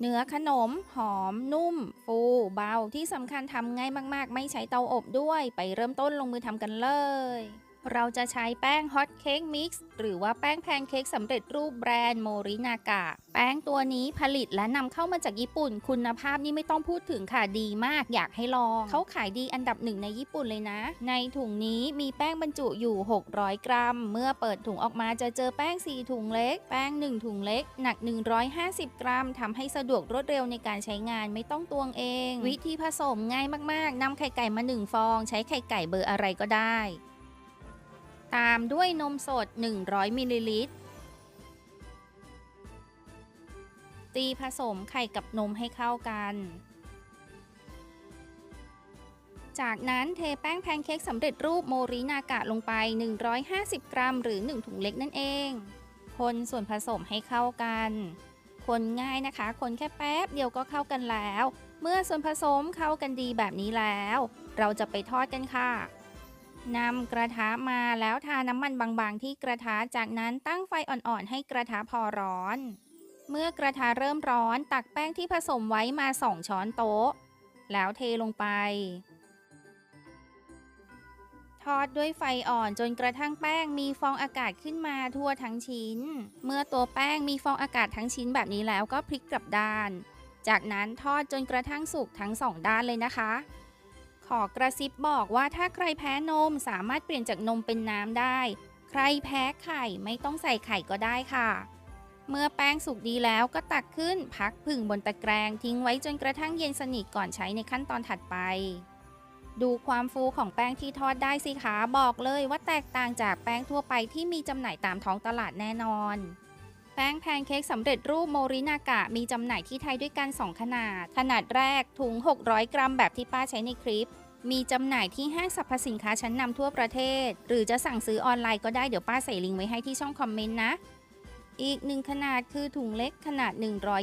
เนื้อขนม หอม นุ่ม ฟู เบา ที่สำคัญทำง่ายมาก ๆ ไม่ใช้เตาอบด้วย ไปเริ่มต้นลงมือทำกันเลย เราจะใช้แป้งฮอตเค้กมิกซ์หรือว่าแป้งแพนเค้กสำเร็จรูปแบรนด์โมรินากะ แป้งตัวนี้ผลิตและนำเข้ามาจากญี่ปุ่น คุณภาพนี่ไม่ต้องพูดถึงค่ะดีมาก อยากให้ลอง เขาขายดีอันดับหนึ่งในญี่ปุ่นเลยนะ ในถุงนี้มีแป้งบรรจุอยู่ 600 กรัม เมื่อเปิดถุงออกมาจะเจอแป้ง 4 ถุงเล็ก แป้ง 1 ถุงเล็ก หนัก 150 กรัมทำให้สะดวกรวดเร็วในการใช้งานไม่ต้องตวงเอง วิธีผสมง่ายมากๆนำไข่ไก่มา1ฟอง ใช้ไข่ไก่เบอร์อะไรก็ได้ ตามด้วยนมสด 100มิลลิลิตรตีผสมไข่กับนมให้เข้ากัน จากนั้นเทแป้งแพนเค้กสำเร็จรูปโมรินากะลงไป 150 กรัม หรือ 1 ถุงเล็กนั่นเอง คนส่วนผสมให้เข้ากัน คนง่ายนะคะ คนแค่แป๊บเดียวก็เข้ากันแล้ว เมื่อส่วนผสมเข้ากันดีแบบนี้แล้ว เราจะไปทอดกันค่ะ นำกระทะมาแล้วทาน้ำมันบางๆ ที่กระทะจากนั้นตั้งไฟอ่อนๆ ให้กระทะพอร้อน เมื่อกระทะเริ่มร้อน ตักแป้งที่ผสมไว้มา 2 ช้อนโต๊ะ แล้วเทลงไป ทอดด้วยไฟอ่อนจนกระทั่งแป้งมีฟองอากาศขึ้นมาทั่วทั้งชิ้น เมื่อตัวแป้งมีฟองอากาศทั้งชิ้นแบบนี้แล้วก็พลิกกลับด้าน จากนั้นทอดจนกระทั่งสุกทั้งสองด้านเลยนะคะ ขอกระซิบบอกว่าถ้าใครแพ้นมสามารถเปลี่ยนจากนมเป็นน้ำได้ ใครแพ้ไข่ไม่ต้องใส่ไข่ก็ได้ค่ะ เมื่อแป้งสุกดีแล้วก็ตักขึ้นพักผึ่งบนตะแกรงทิ้งไว้จนกระทั่งเย็นสนิทก่อนใช้ในขั้นตอนถัดไป ดูความฟูของแป้งที่ทอดได้สิคะบอกเลยว่าแตกต่างจากแป้งทั่วไปที่มีจำหน่ายตามท้องตลาดแน่นอน แป้งแพนเค้กสำเร็จรูปโมรินากะมีจำหน่ายที่ไทยด้วยกัน 2 ขนาด ขนาดแรกถุง 600 กรัมแบบที่ป้าใช้ในคลิป มีจำหน่ายที่ห้างสรรพสินค้าชั้นนำทั่วประเทศ หรือจะสั่งซื้อออนไลน์ก็ได้เดี๋ยวป้าใส่ลิงก์ไว้ให้ที่ช่องคอมเมนต์นะ อีกหนึ่งขนาดคือถุงเล็กขนาด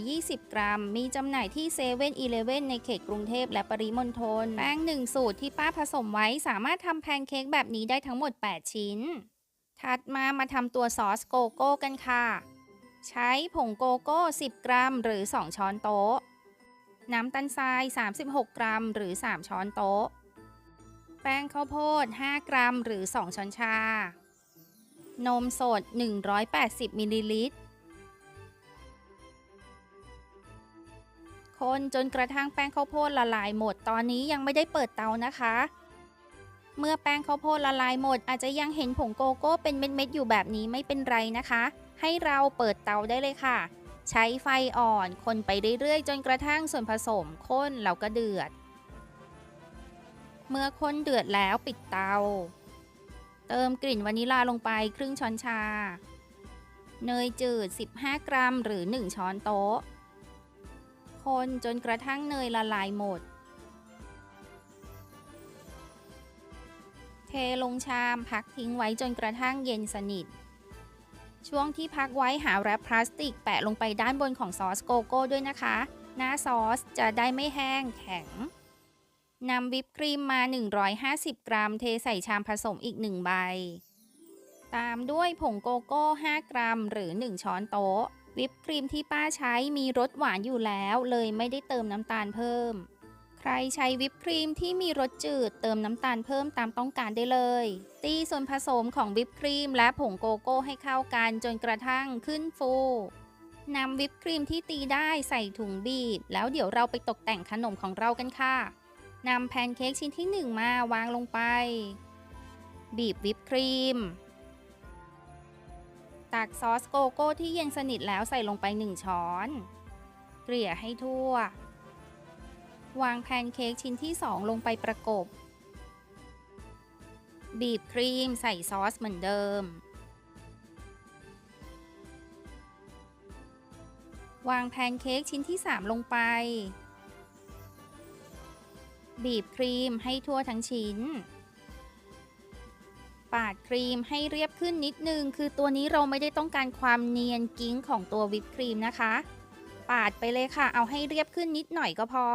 120 กรัม มีจำหน่ายที่เซเว่นอีเลฟเว่นในเขตกรุงเทพและปริมณฑลแป้งหนึ่งสูตรที่ป้าผสมไว้สามารถทำแพนเค้กแบบนี้ได้ทั้งหมด 8 ชิ้น ถัดมามาทำตัวซอสโกโก้กันค่ะ ใช้ผงโกโก้ 10 กรัม หรือ 2 ช้อนโต๊ะ น้ำตาลทราย 36 กรัม หรือ 3 ช้อนโต๊ะ แป้งข้าวโพด 5 กรัม หรือ 2 ช้อนชา นมสด 180 มิลลิลิตร คนจนกระทั่งแป้งข้าวโพดละลายหมด ตอนนี้ยังไม่ได้เปิดเตานะคะ เมื่อแป้งข้าวโพดละลายหมด อาจจะยังเห็นผงโกโก้เป็นเม็ดๆอยู่แบบนี้ไม่เป็นไรนะคะ ให้เราเปิดเตาได้เลยค่ะ ใช้ไฟอ่อนคนไปเรื่อยๆ จนกระทั่งส่วนผสมข้นแล้วก็เดือด เมื่อข้นเดือดแล้วปิดเตา เติมกลิ่นวานิลลาลงไปครึ่งช้อนชา เนยจืด 15 กรัมหรือ 1 ช้อนโต๊ะ คนจนกระทั่งเนยละลายหมดเทลงชามพักทิ้งไว้จนกระทั่งเย็นสนิท ช่วงที่พักไว้หาแรปพลาสติกแปะลงไปด้านบนของซอสโกโก้ด้วยนะคะ หน้าซอสจะได้ไม่แห้งแข็งนำวิปครีมมา 150 กรัม เทใส่ชามผสมอีก 1 ใบ ตามด้วยผงโกโก้ 5 กรัม หรือ 1 ช้อนโต๊ะ วิปครีมที่ป้าใช้มีรสหวานอยู่แล้ว เลยไม่ได้เติมน้ำตาลเพิ่ม ใครใช้วิปครีมที่มีรสจืดเติมน้ำตาลเพิ่มตามต้องการได้เลย ตีส่วนผสมของวิปครีมและผงโกโก้ให้เข้ากันจนกระทั่งขึ้นฟูนำวิปครีมที่ตีได้ใส่ถุงบีบ แล้วเดี๋ยวเราไปตกแต่งขนมของเรากันค่ะนำแพนเค้กชิ้นที่ 1 มาวางลงไป บีบวิปครีม ตักซอสโกโก้ที่เย็นสนิทแล้วใส่ลงไป 1 ช้อน เกลี่ยให้ทั่ว วางแพนเค้กชิ้นที่ 2 ลงไปประกบ บีบครีมใส่ซอสเหมือนเดิม วางแพนเค้กชิ้นที่ 3 ลงไป บีบครีมให้ทั่วทั้งชิ้น ปาดครีมให้เรียบขึ้นนิดนึง คือตัวนี้เราไม่ได้ต้องการความเนียนกิ้งของตัววิปครีมนะคะ ปาดไปเลยค่ะ เอาให้เรียบขึ้นนิดหน่อยก็พอ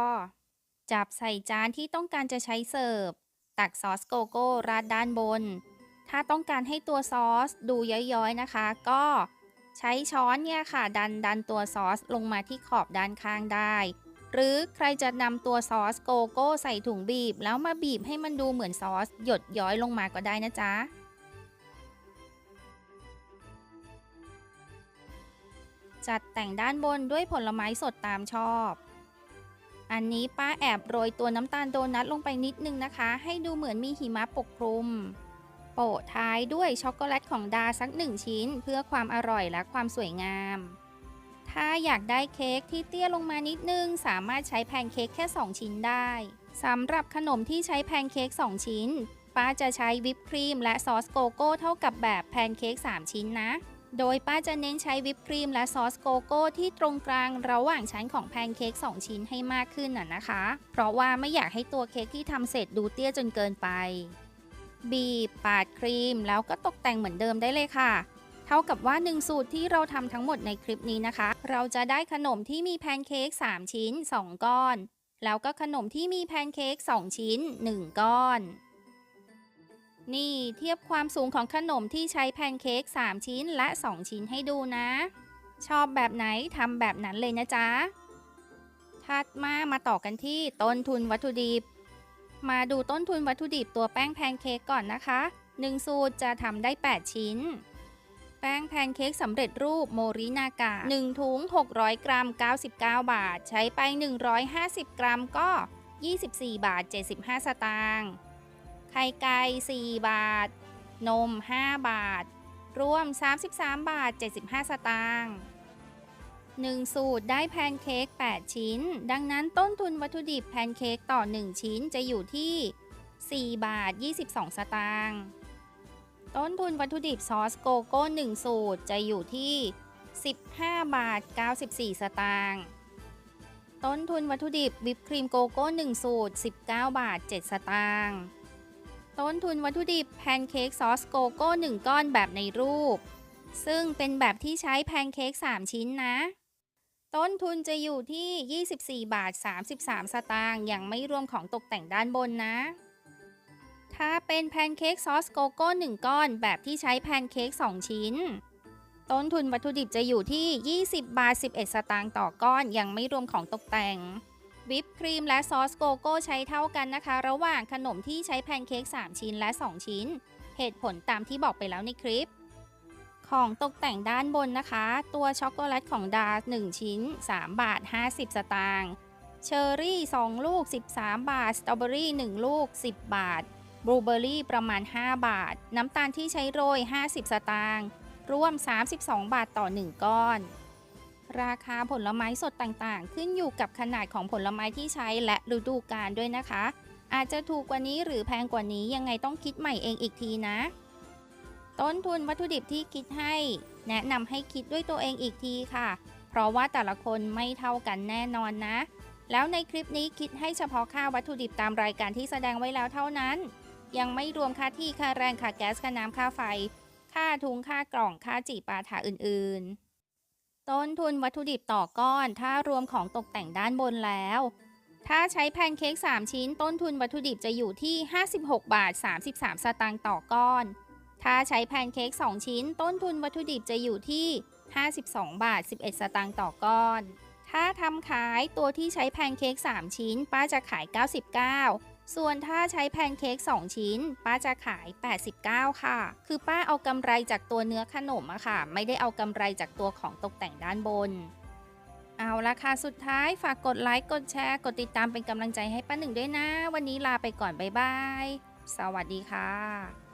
จับใส่จานที่ต้องการจะใช้เสิร์ฟ ตักซอสโกโก้ราดด้านบน ถ้าต้องการให้ตัวซอสดูย้อยๆนะคะ ก็ใช้ช้อนเนี่ยค่ะ ดันดันตัวซอสลงมาที่ขอบด้านข้างได้ หรือใครจะนำตัวซอสโกโก้ใส่ถุงบีบ แล้วมาบีบให้มันดูเหมือนซอสหยดย้อยลงมาก็ได้นะจ๊ะจัดแต่งด้านบนด้วยผลไม้สดตามชอบ อันนี้ป้าแอบโรยตัวน้ำตาลโดนัทลงไปนิดนึงนะคะ ให้ดูเหมือนมีหิมะปกคลุม โปะท้ายด้วยช็อกโกแลตของดาสักหนึ่งชิ้น เพื่อความอร่อยและความสวยงาม ถ้าอยากได้เค้กที่เตี้ยลงมานิดนึง สามารถใช้แพนเค้กแค่ 2 ชิ้นได้สำหรับขนมที่ใช้แพนเค้ก2 ชิ้น ป้าจะใช้วิปครีมและซอสโกโก้เท่ากับแบบแพนเค้ก3 ชิ้นนะ โดยป้าจะเน้นใช้วิปครีมและซอสโกโก้ที่ตรงกลางระหว่างชั้นของแพนเค้ก2 ชิ้นให้มากขึ้นน่ะนะคะ เพราะว่าไม่อยากให้ตัวเค้กที่ทำเสร็จดูเตี้ยจนเกินไป บีบปาดครีมแล้วก็ตกแต่งเหมือนเดิมได้เลยค่ะ เท่ากับว่า 1 สูตรที่เราทำทั้งหมดในคลิปนี้นะคะ เราจะได้ขนมที่มีแพนเค้ก3 ชิ้น 2 ก้อน แล้วก็ขนมที่มีแพนเค้ก2 ชิ้น 1 ก้อน นี่เทียบความสูงของขนมที่ใช้แพนเค้ก3 ชิ้นและ 2 ชิ้นให้ดูนะ ชอบแบบไหนทำแบบนั้นเลยนะจ๊ะ ถัดมามาต่อกันที่ต้นทุนวัตถุดิบ มาดูต้นทุนวัตถุดิบตัวแป้งแพนเค้กก่อนนะคะ 1 สูตรจะทำได้ 8 ชิ้น แป้งแพนเค้กสำเร็จรูปโมรินากะ1ถุง 600 กรัม 99 บาท ใช้ไป 150 กรัมก็ 24 บาท 75 สตางค์ ไข่ไก่ 4 บาท นม 5 บาท รวม 33 บาท 75 สตางค์1สูตรได้แพนเค้ก 8 ชิ้น ดังนั้นต้นทุนวัตถุดิบแพนเค้กต่อ 1 ชิ้นจะอยู่ที่ 4 บาท 22 สตางค์ ต้นทุนวัตถุดิบซอสโกโก้ 1 สูตรจะอยู่ที่ 15 บาท 94 สตางค์ ต้นทุนวัตถุดิบวิปครีมโกโก้ 1 สูตร 19 บาท 7 สตางค์ ต้นทุนวัตถุดิบแพนเค้กซอสโกโก้1ก้อนแบบในรูป ซึ่งเป็นแบบที่ใช้แพนเค้ก3 ชิ้นนะ ต้นทุนจะอยู่ที่ 24 บาท 33 สตางค์ยังไม่รวมของตกแต่งด้านบนนะ ถ้าเป็นแพนเค้กซอสโกโก้1ก้อนแบบที่ใช้แพนเค้ก2 ชิ้น ต้นทุนวัตถุดิบจะอยู่ที่ 20 บาท 11 สตางค์ต่อก้อนยังไม่รวมของตกแต่ง วิปครีมและซอสโกโก้ใช้เท่ากันนะคะ ระหว่างขนมที่ใช้แพนเค้ก3 ชิ้นและ 2 ชิ้น เหตุผลตามที่บอกไปแล้วในคลิป ของตกแต่งด้านบนนะคะ ตัวช็อกโกแลตของดา1ชิ้น 3 บาท 50 สตางค์เชอร์รี่ 2 ลูก 13 บาท สตรอเบอรี่ 1 ลูก 10 บาท บลูเบอร์รี่ประมาณ 5 บาท น้ำตาลที่ใช้โรย 50 สตางค์ รวม 32 บาทต่อ 1 ก้อน ราคาผลไม้สดต่างๆ ขึ้นอยู่กับขนาดของผลไม้ที่ใช้และฤดูกาลด้วยนะคะ อาจจะถูกกว่านี้หรือแพงกว่านี้ยังไงต้องคิดใหม่เองอีกทีนะ ต้นทุนวัตถุดิบที่คิดให้ แนะนำให้คิดด้วยตัวเองอีกทีค่ะ เพราะว่าแต่ละคนไม่เท่ากันแน่นอนนะ แล้วในคลิปนี้คิดให้เฉพาะค่าวัตถุดิบตามรายการที่แสดงไว้แล้วเท่านั้น ยังไม่รวมค่าที่ค่าแรงค่าแก๊สค่าน้ำค่าไฟ ค่าทุงค่ากล่องค่าจีปาถาอื่น ๆ ต้นทุนวัตถุดิบต่อก้อน ถ้ารวมของตกแต่งด้านบนแล้ว ถ้าใช้แพนเค้ก3 ชิ้น ต้นทุนวัตถุดิบจะอยู่ที่ 56 บาท 33 สตางค์ต่อก้อน ถ้าใช้แพนเค้ก2 ชิ้น ต้นทุนวัตถุดิบจะอยู่ที่ 52 บาท 11 สตางค์ต่อก้อน ถ้าทำขายตัวที่ใช้แพนเค้ก3 ชิ้น ป้าจะขาย 99 ส่วนถ้าใช้แพนเค้ก2 ชิ้น ป้าจะขาย 89 ค่ะ คือป้าเอากำไรจากตัวเนื้อขนมอะค่ะ ไม่ได้เอากำไรจากตัวของตกแต่งด้านบน เอาละค่ะ สุดท้ายฝากกดไลค์ กดแชร์ กดติดตามเป็นกำลังใจให้ป้าหนึ่งด้วยนะ วันนี้ลาไปก่อน บ๊ายบาย สวัสดีค่ะ